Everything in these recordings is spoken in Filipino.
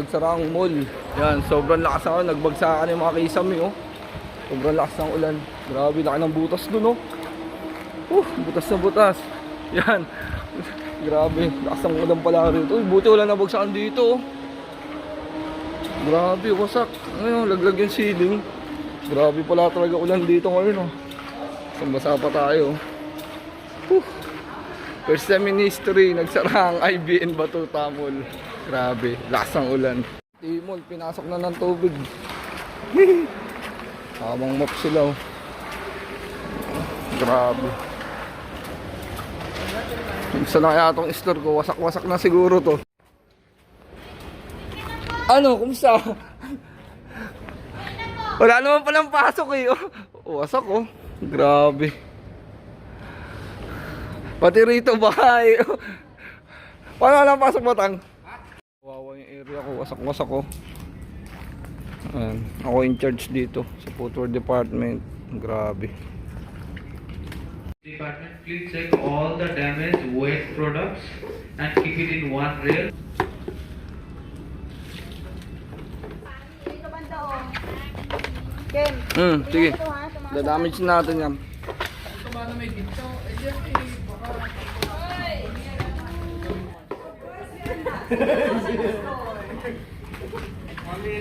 nagsara ang mall. Yan, sobrang lakas ako. Nagbagsakan yung mga kisame, oh. Sobrang lakas ng ulan. Grabe, laki ng butas dun, oh. Uh, butas na butas. Yan. Grabe, lakas ng ulan pala rito. Uy, buti wala nabagsakan dito, oh. Grabe, wasak. Ayun, laglag yung ceiling. Grabe pala talaga ulan dito ngayon, oh. Sambasa pa tayo. Whew. First time in history, nagsara ang IBN Batuta Mall. Grabe, lakas ng ulan. Timol, pinasok na ng tubig. Habang map sila, oh. Grabe. Isa na kaya itong store ko, wasak-wasak na siguro to. Ano, kumusta? Wala naman palang pasok eh. Wasak oh. Grabe. Pati rito bahay. Paano wala pasok batang? Wawa yung area ko. Wasak-wasak ko. Ayan. Ako in charge dito sa footwear department. Grabe. Department, please check all the damaged waste products and keep it in one rail. Dito banda o. Ken. Hmm, sige. Ito ha, sa mga Da-damage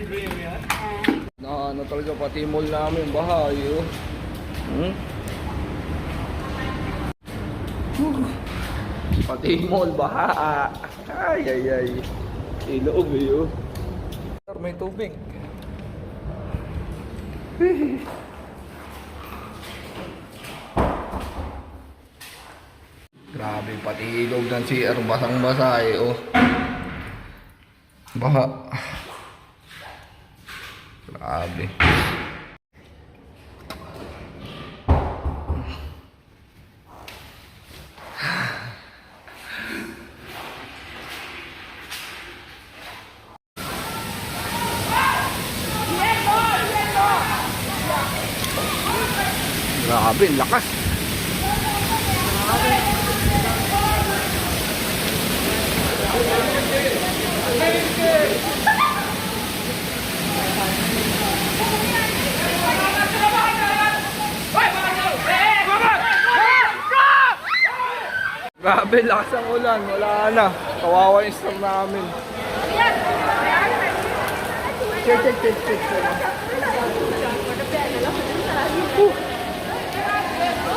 natin yan. Na ano talaga pati mall namin bahay oh. Hmm? Pati mall baha. Ay ay ay. Iloob eh oh. May tubig. Grabe, pati ilog ng CR, basang-basa eh, oh. Baha. Grabe. Grabe, lakas. Grabe, lakas ulan. Wala na. Kawawa yung store namin.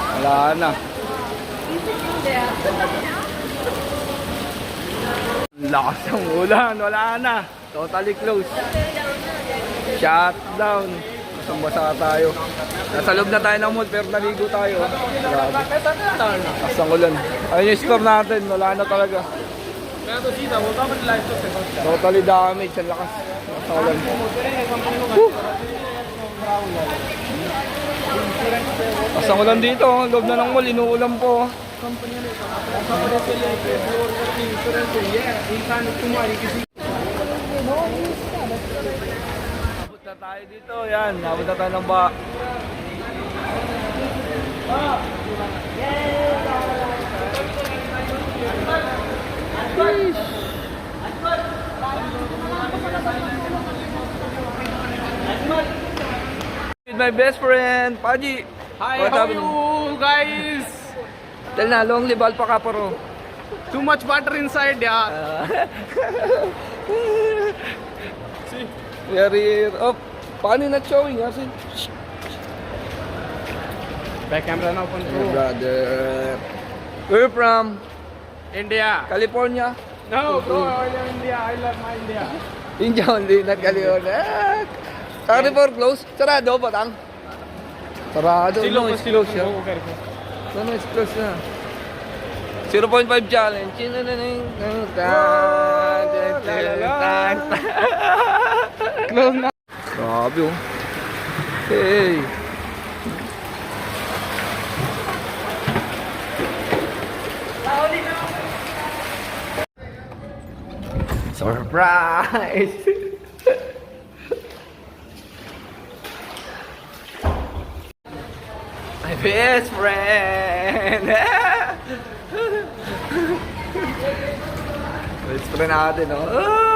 Wala na. Lakas ang ulan. Wala na. Totally closed. Shutdown. Basang-basa tayo. Nasa loob na tayo ng mall pero naligo tayo. Grabe. Ang ulan. Ayun yung store natin. Wala na talaga. Totally damage. Ang lakas. Ang ulan. Whew. Lakas ang ulan dito. Ang loob na ng mall. Inuulan po. Abot na tayo dito. Yan. Abot na tayo ng ba. With my best friend, Paji. Hi, What how are you guys? Tell na, long live Alpha Caparo. Too much butter inside, yeah. Here. Oh, paano not showing? Kasi, Back camera now, Hey, control. brother. We're from India. California. No, go India. I love my India. India only, not California. Ah, Carnivore close. Sarado, batang. Sarado. no, it's close siya. No, no, it's close na. 0.5 challenge. Chinananing. Close na. Grabe oh. Hey. Surprise! My best friend! best friend natin, oh.